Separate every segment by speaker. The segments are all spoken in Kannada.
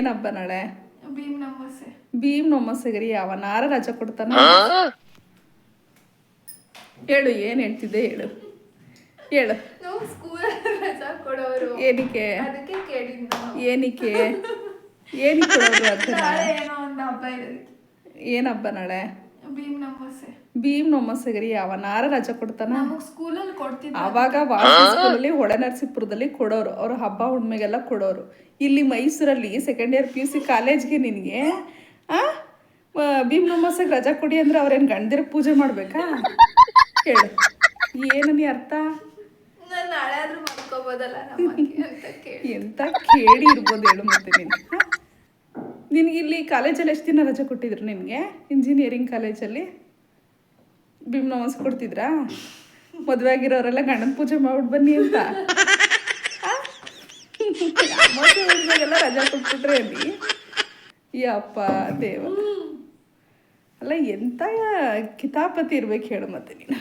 Speaker 1: ಏನ್ ಹಬ್ಬ ನಾಳೆ?
Speaker 2: ಭೀಮ್ ನಮಸ್
Speaker 1: ಗರಿ ಅವ ಅವನಾರ ರಜಾ ಕೊಡ್ತಾನ? ಹೇಳು ಏನ್ ಹೇಳ್ತಿದ್ದೆ ಹೇಳು. ಹೇಳು.
Speaker 2: ನಾವು ಸ್ಕೂಲ್ ರಜಾ ಕೊಡೋರು.
Speaker 1: ಏನಕ್ಕೆ?
Speaker 2: ಅದಕ್ಕೆ
Speaker 1: ಏನಕ್ಕೆ? ಏನಕ್ಕೆ ಅಂತ
Speaker 2: ಏನೋ ಹಬ್ಬ ಇದೆ
Speaker 1: ಏನ್ ಹಬ್ಬ ನಾಳೆ?
Speaker 2: ಭೀಮ್ ನಮಸ್ಸೆ
Speaker 1: ಭೀಮ್ ನೊಮ್ಮಸಗರಿ ಅವನಾರ ರಜಾ ಕೊಡ್ತಾನ?
Speaker 2: ನಮಗ್ ಸ್ಕೂಲಲ್ಲಿ ಕೊಡ್ತಿದ್ದ.
Speaker 1: ಅವಾಗ ಸ್ಕೂಲಲ್ಲಿ ಹೊಳೆನರಸೀಪುರದಲ್ಲಿ ಕೊಡೋರು. ಅವ್ರ ಹಬ್ಬ ಹುಣ್ಮೆಗೆಲ್ಲ ಕೊಡೋರು. ಇಲ್ಲಿ ಮೈಸೂರಲ್ಲಿ second year P U C ಕಾಲೇಜ್ಗೆ ನಿನಗೆ ಆ? ಭೀಮ್ ನಮಸ್ಸೆಗೆ ರಜಾ ಕೊಡಿ ಅಂದ್ರೆ ಅವ್ರೇನು ಗಂಡದಿರ ಪೂಜೆ ಮಾಡ್ಬೇಕಾ? ಹೇಳು ಏನನಿ ಅರ್ಥ?
Speaker 2: ನಾನು ನಾಳೆ ಆದ್ರೂ ಮಾಡ್ಕೋಬೋದಲ್ಲ
Speaker 1: ಎಂತ ಕೇಳಿ ಇರ್ಬೋದು ಹೇಳು ಮತ್ತೆ ನೀನು. ನಿನಗೆ ಇಲ್ಲಿ ಕಾಲೇಜಲ್ಲಿ ಎಷ್ಟು ದಿನ ರಜೆ ಕೊಟ್ಟಿದ್ರು ನಿಮಗೆ? ಇಂಜಿನಿಯರಿಂಗ್ ಕಾಲೇಜಲ್ಲಿ? ಭೀಮ್ ನಮಸ್ ಕೊಡ್ತಿದ್ರಾ? ಮದುವೆ ಆಗಿರೋರೆಲ್ಲ ಗಂಡನ ಪೂಜೆ ಮಾಡ್ಬಿಟ್ಟು ಬನ್ನಿ ಅಂತ. ಎಲ್ಲ ರಜಾ ಕೊಟ್ಬಿಟ್ರೆ ಅಲ್ಲಿ. ಯಪ್ಪ ದೇವ ಅಲ್ಲ ಎಂತ ಕಿತಾಪತಿ ಇರ್ಬೇಕು ಹೇಳು ಮತ್ತೆ ನೀನು.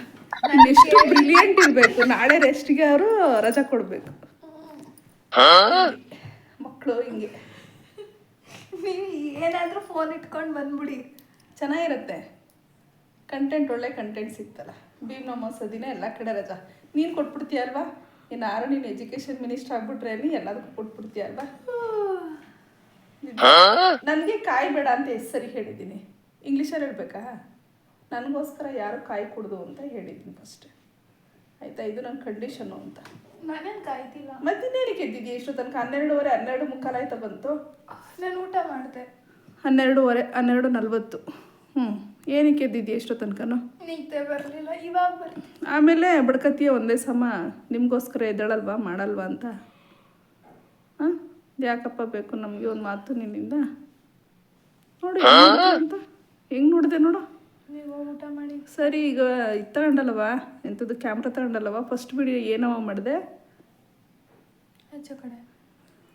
Speaker 1: ಎಷ್ಟು ಬ್ರಿಲಿಯಂಟ್ ಇರಬೇಕು. ನಾಳೆ ರೆಸ್ಟ್ಗೆ ಅವರು ರಜಾ ಕೊಡಬೇಕು. ಮಕ್ಕಳು ಹಿಂಗೆ.
Speaker 2: ನೀವು ಏನಾದ್ರೂ ಫೋನ್ ಇಟ್ಕೊಂಡು ಬಂದ್ಬಿಡಿ.
Speaker 1: ಚೆನ್ನಾಗಿರುತ್ತೆ. ಕಂಟೆಂಟ್ ಒಳ್ಳೆ ಕಂಟೆಂಟ್ ಸಿಗ್ತಲ್ಲ. ಭೀಮ್ ನಮೋಸ ದಿನ ಎಲ್ಲ ಕಡೆ ರಜಾ. ನೀನು ಕೊಟ್ಬಿಡ್ತೀಯ ಅಲ್ವಾ? ಇನ್ನು ಯಾರು ನೀನು ಎಜುಕೇಷನ್ ಮಿನಿಸ್ಟರ್ ಆಗ್ಬಿಟ್ರೆ ನೀ ಎಲ್ಲದಕ್ಕೂ ಕೊಟ್ಬಿಡ್ತೀಯ ಅಲ್ವಾ? ನನಗೆ ಕಾಯಿ ಬೇಡ ಅಂತ ಎಷ್ಟು ಸರಿ ಹೇಳಿದ್ದೀನಿ ಇಂಗ್ಲೀಷಲ್ಲಿ ಹೇಳ್ಬೇಕಾ? ನನಗೋಸ್ಕರ ಯಾರು ಕಾಯಿ ಕುಡ್ದು ಅಂತ ಹೇಳಿದ್ದೀನಿ ಫಸ್ಟ್ ಆಯ್ತಾ? ಇದು ನನ್ನ ಕಂಡೀಷನು ಅಂತ.
Speaker 2: ನಾನೇನು ಕಾಯ್ತಿಲ್ಲ.
Speaker 1: ಮತ್ತೆ ಇನ್ನೇನಕ್ಕೆ ಎದ್ದಿದ್ಯಾ ಇಷ್ಟು ತನಕ ಹನ್ನೆರಡುವರೆ ಹನ್ನೆರಡು ಮುಕ್ಕಾಲಾಯ್ತಾ ಬಂತು?
Speaker 2: ನಾನು ಊಟ ಮಾಡಿದೆ.
Speaker 1: ಹನ್ನೆರಡೂವರೆ ಹನ್ನೆರಡು ನಲ್ವತ್ತು. ಹ್ಞೂ ಏನಕ್ಕೆ ಎದ್ದಿದ್ಯಾ ಎಷ್ಟೋ ತನಕನೂ?
Speaker 2: ನಿದ್ದೆ ಬರಲಿಲ್ಲ ಇವಾಗ
Speaker 1: ಆಮೇಲೆ ಬಡ್ಕತಿಯ ಒಂದೇ ಸಮ ನಿಮಗೋಸ್ಕರ ಎದ್ದಳಲ್ವಾ ಮಾಡಲ್ವಾ ಅಂತ? ಹಾಂ? ಯಾಕಪ್ಪ ಬೇಕು ನಮಗೆ ಒಂದು ಮಾತು ನಿನ್ನಿಂದ? ನೋಡಿ ಅಂತ? ಹೆಂಗೆ ನೋಡಿದೆ ನೋಡು.
Speaker 2: ನೀವು ಊಟ ಮಾಡಿ.
Speaker 1: ಸರಿ ಈಗ ಇದು ತಗೊಂಡಲ್ಲವ? ಎಂಥದ್ದು ಕ್ಯಾಮ್ರಾ ತಗೊಂಡಲ್ಲವ? ಫಸ್ಟ್ ವಿಡಿಯೋ ಏನವ ಮಾಡಿದೆ?
Speaker 2: ಆಚೆ ಕಡೆ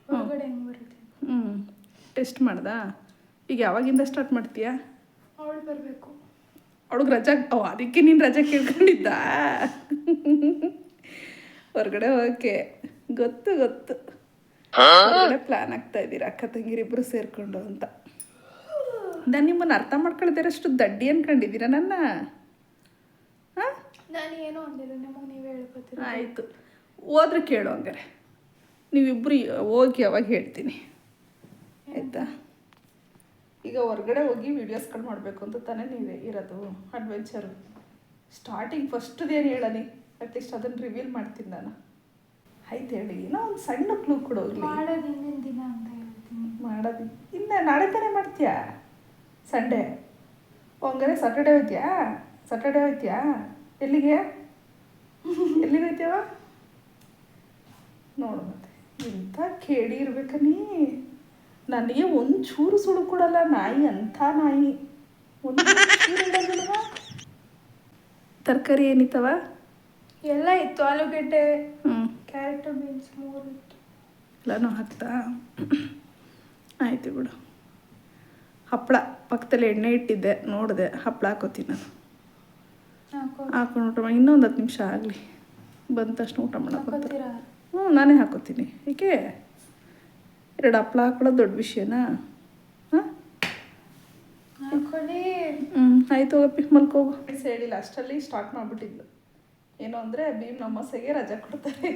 Speaker 2: ಹೊರಗಡೆ ಹೆಂಗೆ ಬರುತ್ತೆ
Speaker 1: ಹ್ಞೂ ಟೆಸ್ಟ್ ಮಾಡ್ದಾ? ಈಗ ಯಾವಾಗಿಂದ ಸ್ಟಾರ್ಟ್ ಮಾಡ್ತೀಯಾ?
Speaker 2: ಅವಳು ಬರಬೇಕು.
Speaker 1: ಅವಳಿಗೆ ರಜಾ ಓ ಅದಕ್ಕೆ ನೀನು ರಜಾ ಕೇಳ್ಕೊಂಡಿದ್ದ? ಹೊರಗಡೆ ಓಕೆ ಗೊತ್ತು ಗೊತ್ತು. ಹೊರಗಡೆ ಪ್ಲಾನ್ ಆಗ್ತಾ ಇದ್ದೀರಾ? ಅಕ್ಕ ತಂಗಿರಿಬ್ರು ಸೇರ್ಕೊಂಡು ಅಂತ. ನಾನು ನಿಮ್ಮನ್ನು ಅರ್ಥ ಮಾಡ್ಕೊಳ್ದಿರಷ್ಟು ದಡ್ಡಿ ಅನ್ಕೊಂಡಿದ್ದೀರಾ ನನ್ನ? ಹಾಂ?
Speaker 2: ನಾನು ಏನೋ ಅಂದಿಲ್ಲ ನಿಮಗೆ ನೀವೇ ಹೇಳ್ಕೊತೀರ?
Speaker 1: ಆಯಿತು. ಹೋದ್ರೆ ಕೇಳು ಹಂಗಾರೆ. ನೀವಿಬ್ಬರು ಹೋಗಿ ಅವಾಗ ಹೇಳ್ತೀನಿ. ಆಯಿತಾ ಈಗ ಹೊರಗಡೆ ಹೋಗಿ ವೀಡಿಯೋಸ್ಗಳು ಮಾಡಬೇಕು ಅಂತ ತಾನೇ ನೀವೇ ಇರೋದು ಅಡ್ವೆಂಚರು ಸ್ಟಾರ್ಟಿಂಗ್ ಫಸ್ಟ್ದೇನು ಹೇಳನಿ ಅಟ್ಲೀಸ್ಟ್ ಅದನ್ನು ರಿವೀಲ್ ಮಾಡ್ತೀನಿ ನಾನು. ಆಯ್ತು ಹೇಳಿ ಏನೋ ಒಂದು ಸಣ್ಣ ಕ್ಲೂ ಕೊಡೋದು
Speaker 2: ಮಾಡೋದು ದಿನ ಅಂತ ಹೇಳ್ತೀನಿ.
Speaker 1: ಮಾಡೋದು ಇನ್ನು ನಾಳೆ ತಾನೇ ಮಾಡ್ತೀಯಾ? ಸಂಡೇ ಹಂಗಾರೆ ಸಾಟರ್ಡೆ ಹೋಯ್ತೀಯಾ? ಸಾಟರ್ಡೆ ಹೋಯ್ತೀಯಾ? ಎಲ್ಲಿಗೆ? ಎಲ್ಲಿಗೆ ಹೋಯ್ತೀವ ನೋಡು ಮತ್ತೆ ಇಂಥ ಕೇಳಿ ಇರ್ಬೇಕ ನೀ. ನನಗೆ ಒಂದು ಚೂರು ಸುಳು ಕೊಡಲ್ಲ ನಾಯಿ ಅಂಥ ನಾಯಿ. ಒಂದು ತರಕಾರಿ ಏನಿತ್ತವ?
Speaker 2: ಎಲ್ಲ ಇತ್ತು ಆಲೂಗಡ್ಡೆ ಕ್ಯಾರೆಟ್ ಬೀನ್ಸ್ ಮೂರು ಇತ್ತು.
Speaker 1: ಎಲ್ಲನೂ ಹಾಕ್ತಾ ಆಯ್ತು ಬಿಡು. ಹಪ್ಪಳ ಪಕ್ಕದಲ್ಲಿ ಎಣ್ಣೆ ಇಟ್ಟಿದ್ದೆ ನೋಡಿದೆ ಹಪ್ಪಳ ಹಾಕೋತೀನಿ ನಾನು.
Speaker 2: ಹಾಕೋ.
Speaker 1: ಹಾಕೊಂಡು ಊಟ ಮಾಡಿ ಇನ್ನೊಂದು ಹತ್ತು ನಿಮಿಷ ಆಗಲಿ. ಬಂದ ತಕ್ಷಣ ಊಟ
Speaker 2: ಮಾಡೋಕೆ
Speaker 1: ಹ್ಞೂ ನಾನೇ ಹಾಕೋತೀನಿ. ಏಕೆ? ಎರಡು ಹಪ್ಪಳ ಹಾಕೊಳ್ಳೋದು ದೊಡ್ಡ ವಿಷಯನಾ? ಹ್ಞೂ ಆಯ್ತು ಹೋಗಪ್ಪಿ ಮಲ್ಕೋಗು. ಹೇಳಿಲ್ಲ ಅಷ್ಟರಲ್ಲಿ ಸ್ಟಾರ್ಟ್ ಮಾಡಿಬಿಟ್ಟಿದ್ಲು. ಏನು ಅಂದರೆ ಭೀಮ್ ನಮ್ಮಸೆಗೆ ರಜಾ ಕೊಡ್ತಾರೆ.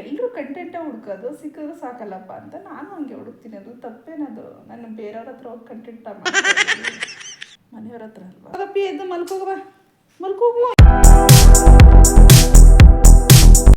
Speaker 1: ಎಲ್ಲರೂ ಕಂಟೆಂಟೇ ಹುಡ್ಕೋದು ಸಿಕ್ಕಿದ್ರೆ ಸಾಕಲ್ಲಪ್ಪ ಅಂತ ನಾನು ಹಂಗೆ ಹುಡುಕ್ತೀನಿ. ಅದು ತಪ್ಪೇನದು? ನಾನು ಬೇರೆಯವ್ರ ಹತ್ರ ಹೋಗಿ ಕಂಟೆಂಟ ಮನೆಯವ್ರ ಹತ್ರ ಅಲ್ವಾ? ಎದ್ದು ಮಲ್ಕೋಗವ ಮಲ್ಕೋಗು.